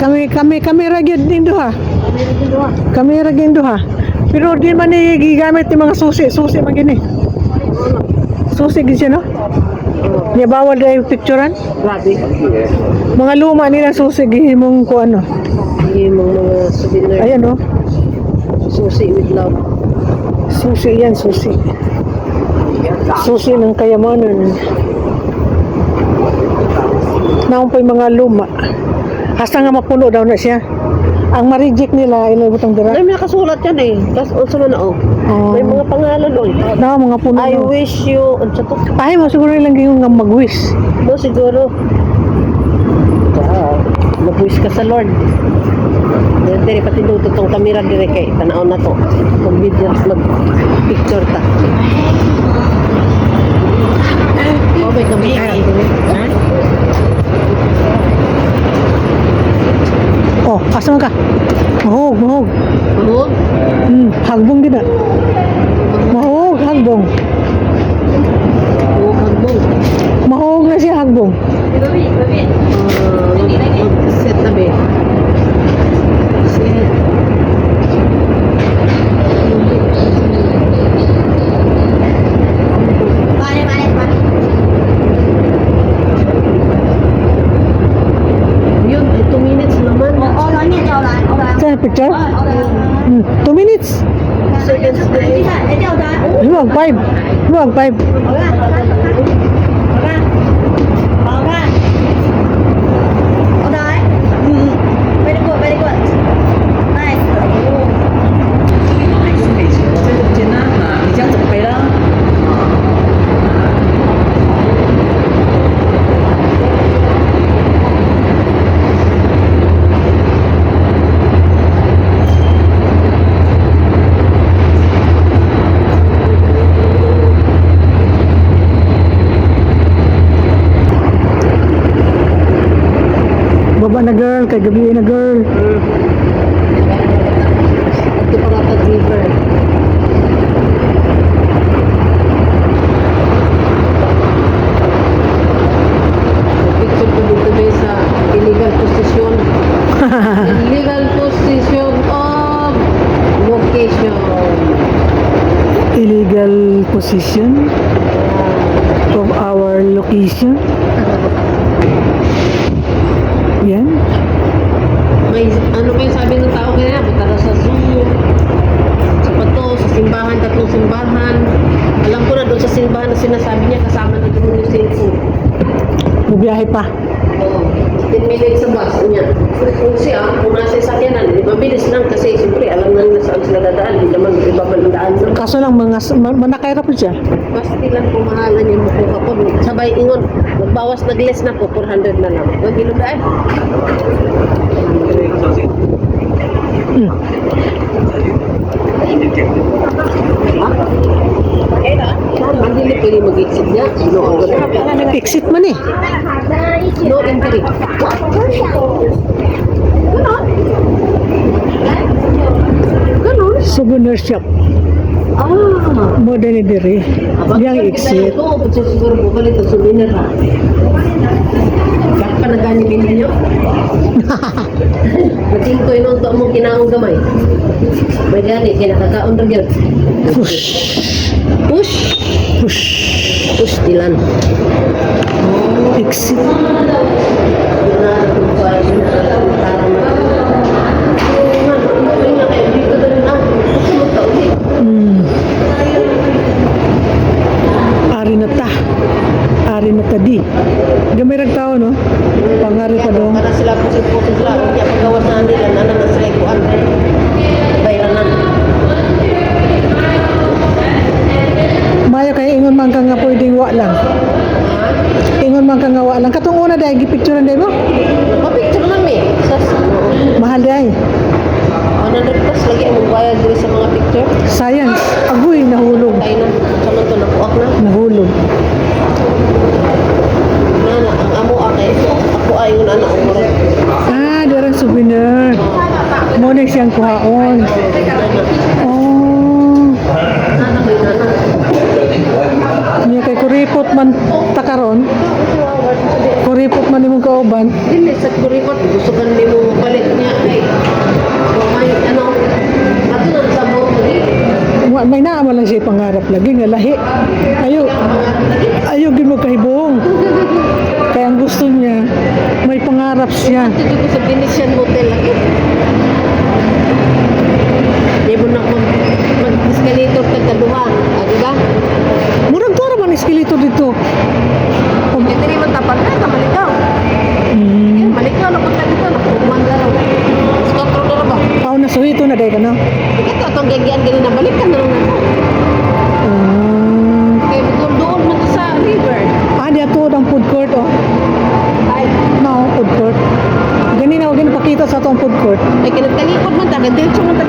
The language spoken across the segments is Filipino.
Kami kami kamera gyud din duha. Kamera gyud duha. Pero di man ni gigamit ni mga susi, susi man gini. Susi gyud siya no? Niya bawal dahil picturean. Grabe. Mga luma nila susi gihimong ko ano. Yung mga souvenir. Ayan no. Susi with love. Susi yan, susi. Susi ng kayamanan. Naon pa mga luma. Hasta nga mapuno daw na siya. Ang ma-reject nila, ilabot ang dira. Ay, may nakasulat yan eh. Tapos also na oh. Oh. May mga pangalan doon. Na, mga puno. I na. wish you, ano siya to? Ay, mo siguro nilang yung nga mag-wish. No, siguro. Wow. Mag-wish ka sa Lord. Yan, Dire pati doon itong kamera dire kay tanaw na to. Mag-video, mag-picture ta. Oh, may kamera. Oh, asa man ka? Mahog, mahog. Oo. Hmm, hagbong din na. Mahog, hagbong. Oo, hagbong. Mahog na siya, hagbong. Ah, mag-set na be. Luwag, five. Baba na girl, kay gabi na girl. Ito pa nga river. Picture ko dito ba sa illegal position. illegal position of location. Illegal position of our location. Yan. May sabi ng tao kaya punta na sa zoo. Sa pato, sa simbahan, tatlong simbahan. Alam ko na doon sa simbahan na sinasabi niya kasama na doon yung cellphone. Bubiyahe pa. Oo. 10 minutes sa bus niya. Kung siya, kung nasa sakyanan, di ba bilis lang kasi siyempre alam na nila saan sila dadaan. Di naman iba man ang daan lang. Kaso lang mga ma- manakaira po siya. Basta lang pumahalan niya mo kung ako. Sabay ingon, magbawas nag-less na po, 400 na lang. Huwag iludaan. Hmm. Eh na? Hindi na pwede mag-exit niya. No, ang ganda. Exit man eh. No entry. Ganon. Ganon. Souvenir shop. Ah. Mo diri. Yang exit. Ito, kasi siguro bukal ito, souvenir ha. Bakit pa nagani ninyo? Mating ko yun ang mo kinaong gamay. May gani, kinakakaon rin yun. Push. Push. Push. Push dilan. Exit. Hmm. Ari na ta. Ari na ta di. Gamay rag tao no? Pangari pa dong. Para sila pusit-pusit sila, hindi pagawas na nila, na sila ikuan. Bayranan. Maya kay ingon man ka nga pwedeng wa lang. Ingon man ka nga wa lang. Katong una dahil gipicturean dahil mo? Mapicture lang eh. Sas, Mahal dahil. 100 plus lagi ang magbayad diri sa mga picture. Science. Agoy, nahulog. Kaya na, sama to nakuak na. Nahulog. Nana, ang amo akay, ako ay yung anak ko. Ah, dirang souvenir. Mo na siyang kuhaon. Oh. Niya kay kuripot man takaron. Kuripot man imong kauban. Dili sa kurikot, gusto ka nimo palit niya ay may ano, ato na sa mo May naama lang siya pangarap lagi nga lahi. Ayo, ayo gid mo kahibong. Kaya ang gusto niya, may pangarap siya. Ito ko sa Venetian Hotel lagi. Di mo na mag mag-escalator ka kaduha, ah, di ba? Murag to man eskelito dito. Kung ito rin man tapat na, malikaw. Hmm. Yan, malikaw na punta dito, nakukuman na raw. Skotro na ba? Pao na suhito na day ka no. Ito, itong gagian ganun na balikan na ako. Ah, doon, doon sa river. ah, di ato ang food court oh. Ay, No, food court. Gani na gani pakita sa atong food court. ay kinagtalikod man ta, diretso man ta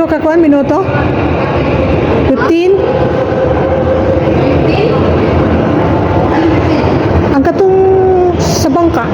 dito ka kuan minuto? 15? Ang katong sa bangka.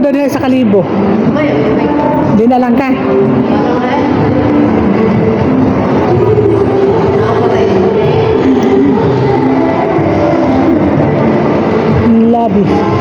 Ko doon sa kalibo. May, may. Di na lang ka. Parang eh.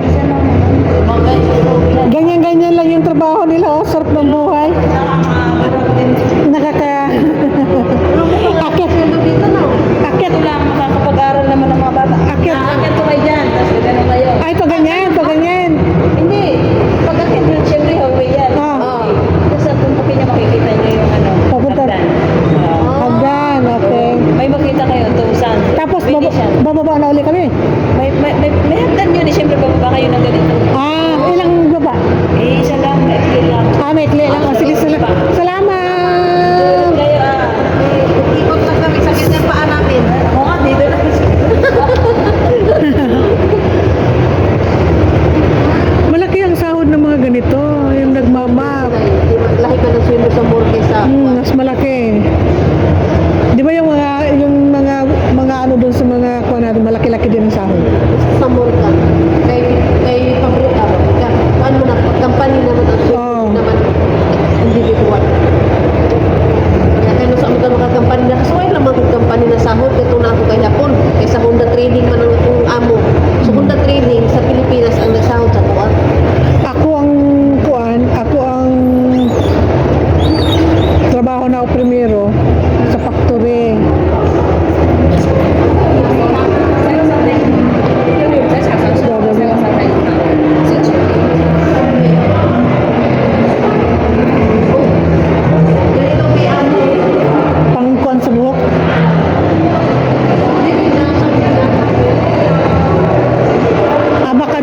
ano? Ganyan-ganyan lang yung trabaho nila, oh, sarap ng buhay. Nakaka... Akit. Akit. Sila makakapag-aral naman ng mga bata. Akit. Akit ko kayo dyan. Ay, ah, ito ganyan, ito ganyan. kita kayo, Tucson. Tapos, bab bababa na uli kami. May, may, may, may hagdan yun eh. Siyempre, bababa kayo ng ganito. Ah, ilang baba? Eh, isa lang. Maikli lang. Ah, maikli lang. Ah, sige, sal salamat. Kayo, ah. Ikot na kami sa ganyan paa namin. Oo dito na. Malaki ang sahod ng mga ganito. Yung nagmamap. Lahi ka na swimmer sa morgue sa... Hmm, mas malaki. reading ko ng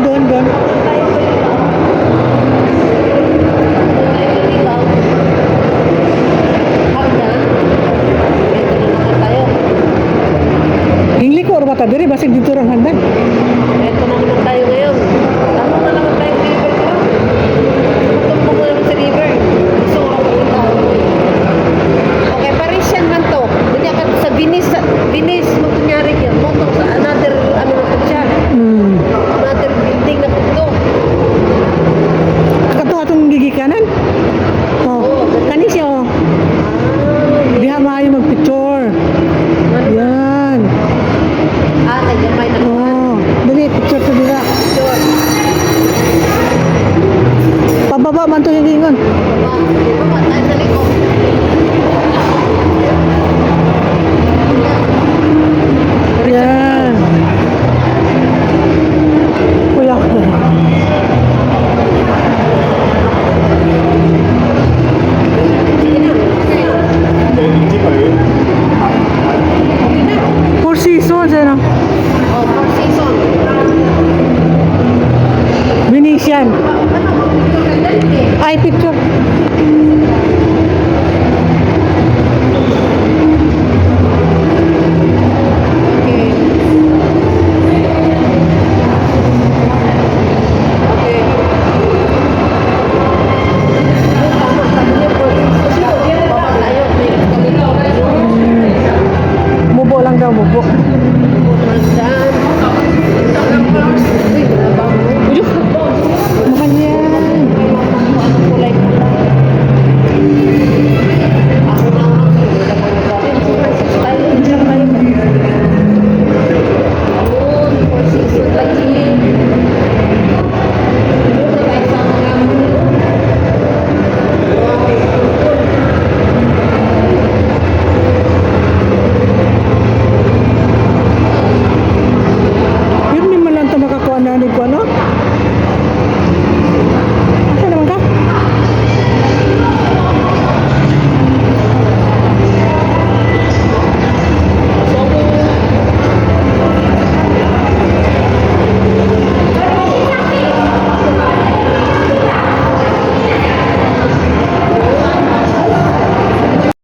then then picture